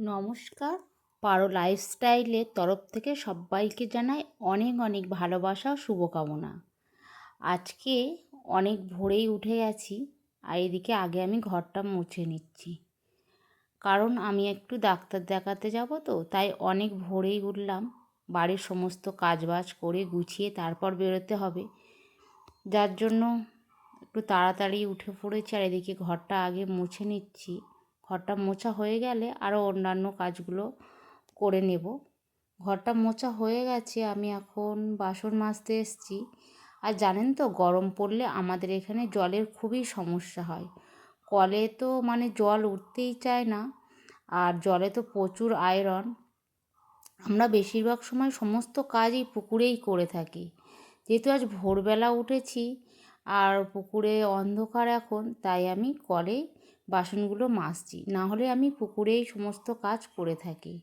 নমস্কার। পারো লাইফস্টাইলের তরফ থেকে সবাইকে জানাই অনেক অনেক ভালোবাসা শুভকামনা। আজকে অনেক ভোরেই উঠে গেছি, আর এদিকে আগে আমি ঘরটা মুছে নিচ্ছি। কারণ আমি একটু ডাক্তার দেখাতে যাব তো, তাই অনেক ভোরেই উঠলাম। বাড়ির সমস্ত কাজবাজ করে গুছিয়ে তারপর বেরোতে হবে। যার জন্য একটু তাড়াতাড়ি উঠে পড়েছি, আর এদিকে ঘরটা আগে মুছে নিচ্ছি। ঘরটা মোছা হয়ে গেলে আরও অন্যান্য কাজগুলো করে নেব। ঘরটা মোছা হয়ে গেছে, আমি এখন বাসন মাজতে এসেছি। আর জানেন তো, গরম পড়লে আমাদের এখানে জলের খুবই সমস্যা হয়। কলে তো মানে জল উঠতেই চায় না, আর জলে তো প্রচুর আয়রন। আমরা বেশিরভাগ সময় সমস্ত কাজই পুকুরেই করে থাকি। যেহেতু আজ ভোরবেলা উঠেছি আর পুকুরে অন্ধকার এখন, তাই আমি কলেই বাসনগুলো মাজছি। না হলে আমি পুকুরেই সমস্ত কাজ করে থাকি।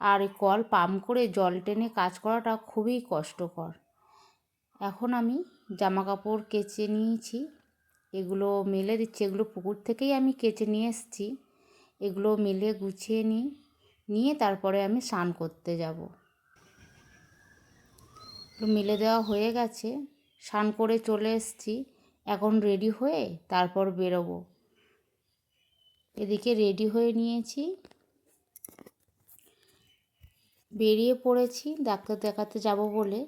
আর কল পাম্প করে জল টেনে কাজ করাটা খুবই কষ্টকর। এখন আমি জামা কাপড় কেচে নিয়েছি। এগুলো মেলে দিচ্ছি, এগুলো পুকুর থেকেই আমি কেচে নিয়ে এসেছি। এগুলো মেলে গুছিয়ে নিই, নিয়ে তারপরে আমি স্নান করতে যাব। মেলে দেওয়া হয়ে গেছে। স্নান করে চলে এসছি। এখন রেডি হয়ে তারপর বেরোবো। এদিকে রেডি হয়ে নিয়েছি। বেরিয়ে পড়েছি, ডাক্তার দেখাতে যাব বলে।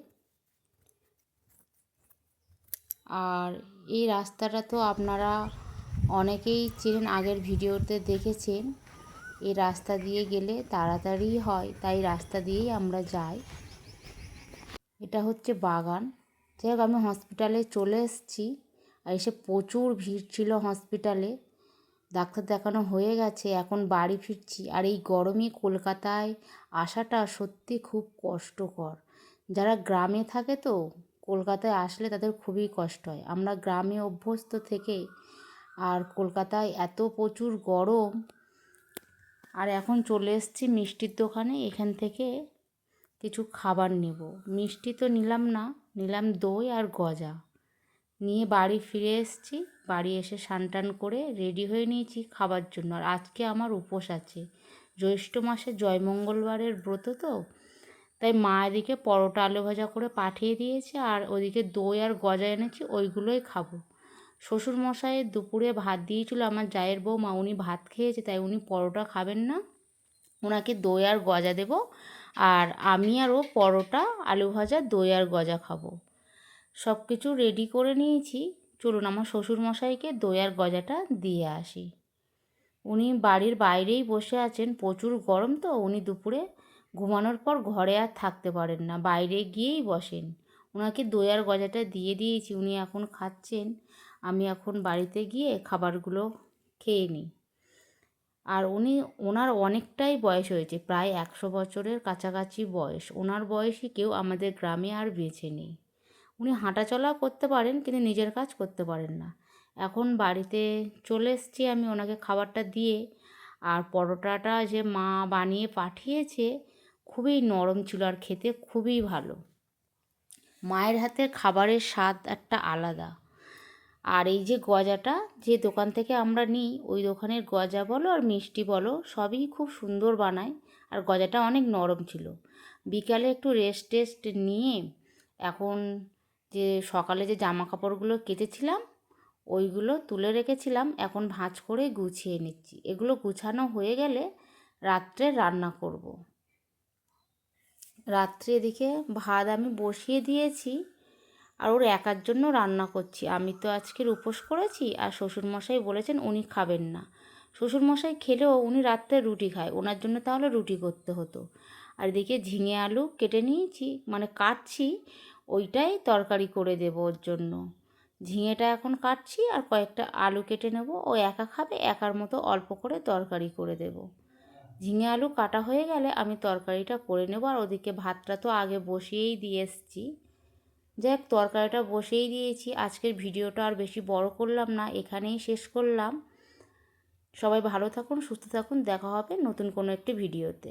আর এই রাস্তাটা তো আপনারা অনেকেই চেনেন, আগের ভিডিওতে দেখেছেন। এই রাস্তা দিয়ে গেলে তাড়াতাড়ি হয়, তাই রাস্তা দিয়েই আমরা যাই। এটা হচ্ছে বাগান। যাই হোক আমি হসপিটালে চলে এসেছি আর এসে প্রচুর ভিড় ছিল হসপিটালে ডাক্তার দেখানো হয়ে গেছে, এখন বাড়ি ফিরছি। আর এই গরমে কলকাতায় আসাটা সত্যি খুব কষ্টকর। যারা গ্রামে থাকে তো, কলকাতায় আসলে তাদের খুবই কষ্ট হয়। আমরা গ্রামে অভ্যস্ত থেকে আর কলকাতায় এত প্রচুর গরম। আর এখন চলে এসেছি মিষ্টির দোকানে, এখান থেকে কিছু খাবার নেব। মিষ্টি তো নিলাম না, নিলাম দই আর গজা। নিয়ে বাড়ি ফিরে এসেছি, বাড়ি এসে টান করে রেডি হয়ে নিয়েছি খাবার জন্য। আর আজকে আমার উপোস আছে। জ্যৈষ্ঠ মাসে জয়মঙ্গলবারের ব্রত তো, তাই মা এদিকে পরোটা আলু ভাজা করে পাঠিয়ে দিয়েছে আর ওদিকে দই আর গজা এনেছি, ওইগুলোই খাব। শ্বশুর মশাই দুপুরে ভাত দিয়েছিল, আমার জায়ের বউ মা উনি ভাত খেয়েছে, তাই উনি পরোটা খাবেন না। ওনাকে দই আর গজা দেব। আর আমি আর ও পরোটা, আলু ভাজা, দই আর গজা খাব। সব কিছু রেডি করে নিয়েছি। চলুন আমার শ্বশুরমশাইকে দই আর গজাটা দিয়ে আসি। উনি বাড়ির বাইরেই বসে আছেন। প্রচুর গরম তো, উনি দুপুরে ঘুমানোর পর ঘরে আর থাকতে পারেন না, বাইরে গিয়েই বসেন। ওনাকে দই আর গজাটা দিয়ে দিয়েছি, উনি এখন খাচ্ছেন। আমি এখন বাড়িতে গিয়ে খাবারগুলো খেয়ে নিই। আর উনি, ওনার অনেকটাই বয়স হয়েছে, প্রায় একশো বছরের কাছাকাছি বয়স। ওনার বয়সী কেউ আমাদের গ্রামে আর বেঁচে নেই। উনি হাঁটাচলা করতে পারেন, কিন্তু নিজের কাজ করতে পারেন না। এখন বাড়িতে চলে এসেছি আমি ওনাকে খাবারটা দিয়ে। আর পরোটাটা যে মা বানিয়ে পাঠিয়েছে, খুবই নরম ছিল আর খেতে খুবই ভালো। মায়ের হাতের খাবারের স্বাদ একটা আলাদা। আর এই যে গজাটা যে দোকান থেকে আমরা নিই, ওই দোকানের গজা বলো আর মিষ্টি বলো, সবই খুব সুন্দর বানায়। আর গজাটা অনেক নরম ছিল। বিকালে একটু রেস্ট টেস্ট নিয়ে এখন যে সকালে যে জামা কাপড়গুলো কেটেছিলাম ওইগুলো তুলে রেখেছিলাম, এখন ভাঁজ করে গুছিয়ে নিচ্ছি। এগুলো গুছানো হয়ে গেলে রাত্রে রান্না করব। রাত্রে এদিকে ভাত আমি বসিয়ে দিয়েছি। আর ওর একার জন্য রান্না করছি। আমি তো আজকের উপোস করেছি আর শ্বশুরমশাই বলেছেন উনি খাবেন না। শ্বশুরমশাই খেলেও উনি রাত্রে রুটি খায়। ওনার জন্য তাহলে রুটি করতে হতো। আর এদিকে ঝিঙে আলু কেটে নিয়েছি মানে কাটছি, ওইটাই তরকারি করে দেব ওর জন্য। ঝিঙেটা এখন কাটছি আর কয়েকটা আলু কেটে নেব। ও একা খাবে, একার মতো অল্প করে তরকারি করে দেব। ঝিঙে আলু কাটা হয়ে গেলে আমি তরকারিটা করে নেব। আর ওদিকে ভাতটা তো আগে বসিয়েই দিয়ে এসছি। যাক, তরকারিটা বসেই দিয়েছি। আজকের ভিডিওটা আর বেশি বড় করলাম না, এখানেই শেষ করলাম। সবাই ভালো থাকুন, সুস্থ থাকুন, দেখা হবে নতুন কোনো একটি ভিডিওতে।